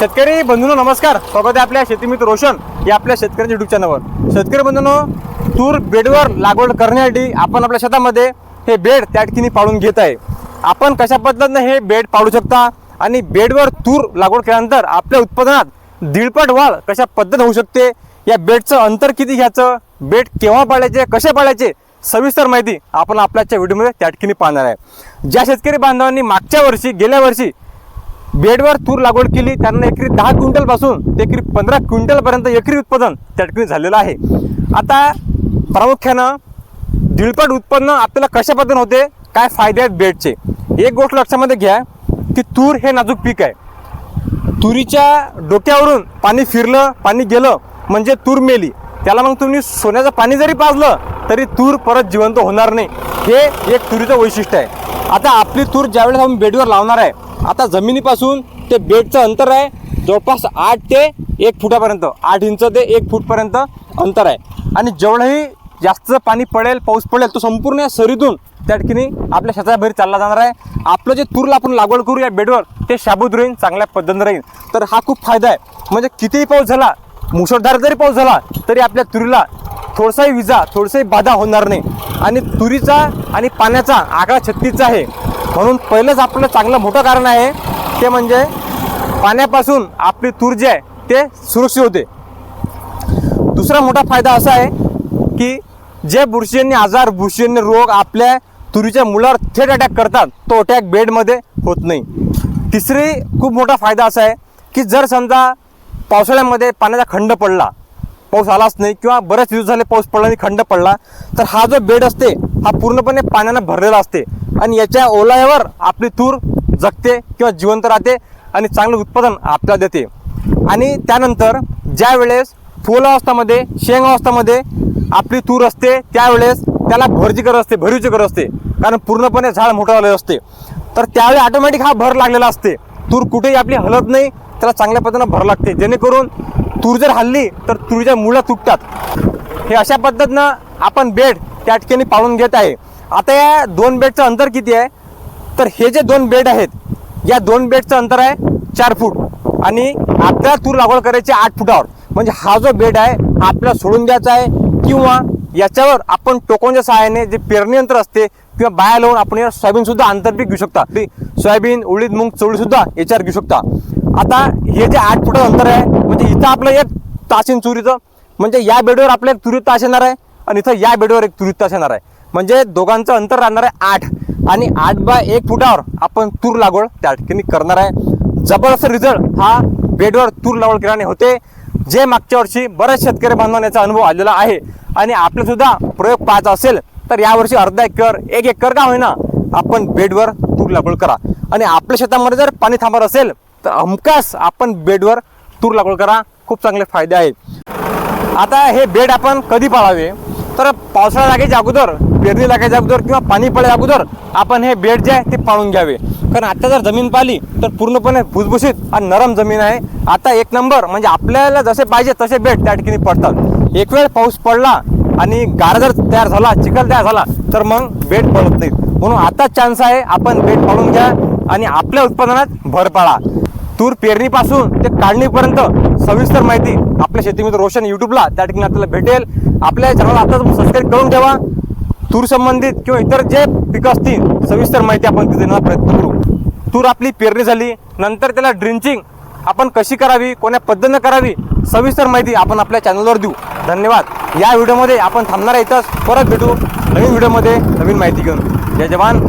शेतकरी बंधूंनो नमस्कार. स्वागत आहे आपल्या शेतीमित्र रोशन या आपल्या शेतकऱ्यांच्या युट्यूब चॅनलवर शेतकरी बंधूंनो तूर बेडवर लागवड करण्यासाठी आपण आपल्या शेतामध्ये हे बेड त्या ठिकाणी पाडून घेत आहे. आपण कशा पद्धतीनं हे बेड पाडू शकता आणि बेडवर तूर लागवड केल्यानंतर आपल्या उत्पादनात दीडपट वाढ कशा पद्धत होऊ शकते? या बेडचं अंतर किती घ्यायचं? बेड केव्हा पाळायचे? कसे पाळायचे? सविस्तर माहिती आपण आपल्याच्या व्हिडिओमध्ये त्या ठिकाणी पाहणार आहे. ज्या शेतकरी बांधवांनी मागच्या वर्षी गेल्या वर्षी बेडवर तूर लागवड केली त्यांना एकरी दहा क्विंटलपासून ते एकरी पंधरा क्विंटल पर्यंत एकरी उत्पादन त्या ठिकाणी झालेलं आहे. आता प्रामुख्यानं दीडपट उत्पन्न आपल्याला कशा पद्धतीने होते काय फायदे आहेत बेडचे एक गोष्ट लक्षामध्ये घ्या की तूर हे नाजूक पीक आहे. तुरीच्या डोक्यावरून पाणी फिरलं पाणी गेलं म्हणजे तूर मेली. त्याला मग तुम्ही सोन्याचं पाणी जरी पाजलं तरी तूर परत जिवंत होणार नाही. हे एक तुरीचं वैशिष्ट्य आहे. आता आपली तूर ज्यावेळेस आपण बेडवर लावणार आहे आता जमिनीपासून ते बेडचं अंतर आहे. जवळपास आठ ते एक फुटापर्यंत आठ इंच ते एक फूटपर्यंत अंतर आहे. आणि जेवढंही जास्त पाणी पडेल पाऊस पडेल तो संपूर्ण या सरीतून त्या ठिकाणी आपल्या शेताच्या बाहेर चालला जाणार आहे. आपलं जे तूरला आपण लागवड करू या बेडवर ते शाबूत राहील चांगल्या पद्धतीनं राहील. तर हा खूप फायदा आहे. म्हणजे कितीही पाऊस झाला मुसळधार जरी पाऊस झाला तरी आपल्या तुरीला थोडसाही विजा थोडसाही बाधा होणार नाही. आणि तुरीचा आणि पाण्याचा आकडा छत्तीसचा आहे. म्हणून पहिलंच आपलं चांगलं मोठं कारण आहे ते म्हणजे पाण्यापासून आपली तूर जी आहे ते सुरक्षित होते. दुसरा मोठा फायदा असा आहे की जे बुरशीजन्य आजार बुरशीजन्य रोग आपल्या तुरीच्या मुलावर थेट अटॅक करतात तो अटॅक बेडमध्ये होत नाही. तिसरी खूप मोठा फायदा असा आहे की जर समजा पावसाळ्यामध्ये पाण्याचा खंड पडला पाऊस आलाच नाही किंवा बरेच दिवस झाले पाऊस पडला आणि खंड पडला तर हा जो बेड असते हा पूर्णपणे पाण्यानं भरलेला असते. आणि याच्या ओलायावर आपली तूर जगते किंवा जिवंत राहते आणि चांगलं उत्पादन आपल्याला देते. आणि त्यानंतर ज्या वेळेस फुल अवस्थामध्ये शेंग अवस्थामध्ये आपली तूर असते त्यावेळेस त्याला भरची गरज असते भरीवची गरज असते. कारण पूर्णपणे झाड मोठं झालेलं असते. तर त्यावेळी ऑटोमॅटिक हा भर लागलेला असते. तूर कुठेही आपली हलत नाही त्याला चांगल्या पद्धतीनं भर लागते. जेणेकरून तूर जर हल्ली तर तुरीच्या मुळं तुटतात. हे अशा पद्धतीनं आपण बेड त्या ठिकाणी पाळून घेत आहे. आता या दोन बेडचं अंतर किती आहे? तर हे जे दोन बेड आहेत या दोन बेडचं अंतर आहे चार फूट. आणि आपल्याला तूर लागवड करायची आठ फुटावर. म्हणजे हा जो बेड आहे हा आपल्याला सोडून द्यायचा आहे किंवा याच्यावर आपण टोकोनच्या सहाय्याने जे पेरणी यंत्र असते किंवा बाया लावून आपण या सोयाबीन सुद्धा आंतरपीक घेऊ शकता. सोयाबीन उडीद मूग चवळी सुद्धा याच्यावर घेऊ शकता. आता हे जे आठ फुटाचं अंतर आहे म्हणजे इथं आपलं एक तासीन चुरीचं म्हणजे या बेडवर आपल्या एक तुरीत तास येणार आहे आणि इथं या बेडवर एक तुरीत तास येणार आहे. म्हणजे दोघांचं अंतर राहणार आहे आठ. आणि आठ बाय एक फुटावर आपण तूर लागवड त्या ठिकाणी करणार आहे. जबरदस्त रिझल्ट हा बेडवर तूर लागवड केल्याने होते. जे मागच्या वर्षी बऱ्याच शेतकरी बांधवांना अनुभव आलेला आहे. आणि आपलं सुद्धा प्रयोग पाहायचा असेल तर यावर्षी अर्धा एकर एक एकर का होईना आपण बेडवर तूर लागवड करा. आणि आपल्या शेतामध्ये जर पाणी थांबत असेल तर हमखास आपण बेडवर तूर लागवड करा. खूप चांगले फायदे आहेत आता हे बेड आपण कधी पाळावे? तर पावसाळा लागायच्या अगोदर पेरणी लागायच्या अगोदर किंवा पाणी पडायच्या अगोदर आपण हे बेड जे आहे ते पाळून घ्यावे. कारण आता जर जमीन पाहिली तर पूर्णपणे भुसभुशीत आणि नरम जमीन आहे. आता एक नंबर म्हणजे आपल्याला जसे पाहिजे तसे बेड त्या ठिकाणी पडतात. एक वेळ पाऊस पडला आणि गारा जर तयार झाला चिखल तयार झाला तर मग बेड पडत नाही म्हणून आता चान्स आहे आपण बेड पाळून घ्या आणि आपल्या उत्पादनात भर पाळा तूर पेरणीपासून ते काढणीपर्यंत सविस्तर माहिती आपल्या शेतीमित्र रोशन युट्यूबला त्या ठिकाणी आपल्याला भेटेल. आपल्या चॅनल आता सबस्क्राईब करून ठेवा. तूर संबंधित किंवा इतर जे पिकं असतील सविस्तर माहिती आपण तिथे देण्याचा प्रयत्न करू. तूर आपली पेरणी झाली नंतर त्याला ड्रिंचिंग आपण कशी करावी कोण्या पद्धतीनं करावी सविस्तर माहिती आपण आपल्या चॅनलवर देऊ. धन्यवाद. या व्हिडिओमध्ये आपण थांबणार आहे इथंच. परत भेटू नवीन व्हिडिओमध्ये नवीन माहिती घेऊन. जय जवान.